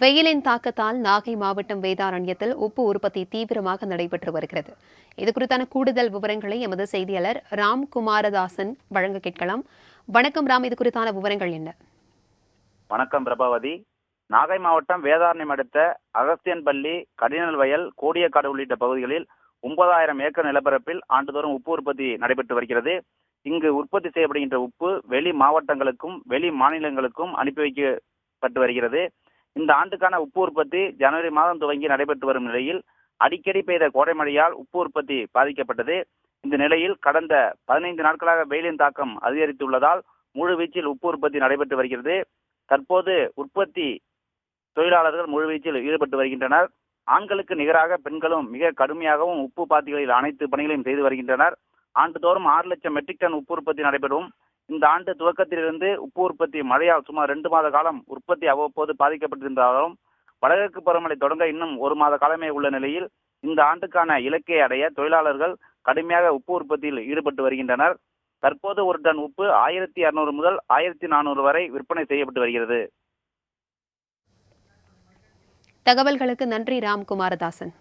வெயிலின் தாக்கத்தால் நாகை மாவட்டம் வேதாரண்யத்தில் உப்பு உற்பத்தி தீவிரமாக நடைபெற்று வருகிறது. இது குறித்தான கூடுதல் விவரங்களை எமது செய்தியாளர் ராம் குமாரதாசன் வழங்க கேட்கலாம். வணக்கம் ராம் இது குறித்தான விவரங்கள் என்ன? வணக்கம் பிரபாவதி. நாகை மாவட்டம் வேதாரண்யம் அடுத்த அகஸ்தியன்பள்ளி கடினல் வயல் கோடியக்காடு உள்ளிட்ட பகுதிகளில் ஒன்பதாயிரம் ஏக்கர் நிலப்பரப்பில் ஆண்டுதோறும் உப்பு உற்பத்தி நடைபெற்று வருகிறது. இங்கு உற்பத்தி செய்யப்படுகின்ற உப்பு வெளி மாவட்டங்களுக்கும் வெளி மாநிலங்களுக்கும் அனுப்பி வைக்கப்பட்டு வருகிறது. இந்த ஆண்டுக்கான உப்பு உற்பத்தி ஜனவரி மாதம் துவங்கி நடைபெற்று வரும் நிலையில் அடிக்கடி பெய்த கோடை மழையால் உப்பு உற்பத்தி பாதிக்கப்பட்டது. இந்த நிலையில் கடந்த பதினைந்து நாட்களாக வெயிலின் தாக்கம் அதிகரித்துள்ளதால் முழுவீச்சில் உப்பு உற்பத்தி நடைபெற்று வருகிறது. தற்போது உற்பத்தி தொழிலாளர்கள் முழுவீச்சில் ஈடுபட்டு வருகின்றனர். ஆண்களுக்கு நிகராக பெண்களும் மிக கடுமையாகவும் உப்பு பாத்திகளில் அனைத்து பணிகளையும் செய்து வருகின்றனர். ஆண்டுதோறும் ஆறு லட்சம் மெட்ரிக் டன் உப்பு உற்பத்தி நடைபெறும். இந்த ஆண்டு துவக்கத்திலிருந்து உப்பு உற்பத்தி மழையால் சுமார் ரெண்டு மாத காலம் உற்பத்தி அவ்வப்போது பாதிக்கப்பட்டிருந்தாலும் வடகிழக்கு பருவமழை தொடங்க இன்னும் ஒரு மாத காலமே உள்ள நிலையில் இந்த ஆண்டுக்கான இலக்கை அடைய தொழிலாளர்கள் கடுமையாக உப்பு உற்பத்தியில் ஈடுபட்டு வருகின்றனர். தற்போது ஒரு டன் உப்பு ஆயிரத்தி அறுநூறு முதல் ஆயிரத்தி நானூறு வரை விற்பனை செய்யப்பட்டு வருகிறது. தகவல்களுக்கு நன்றி ராம்குமாரதாசன்.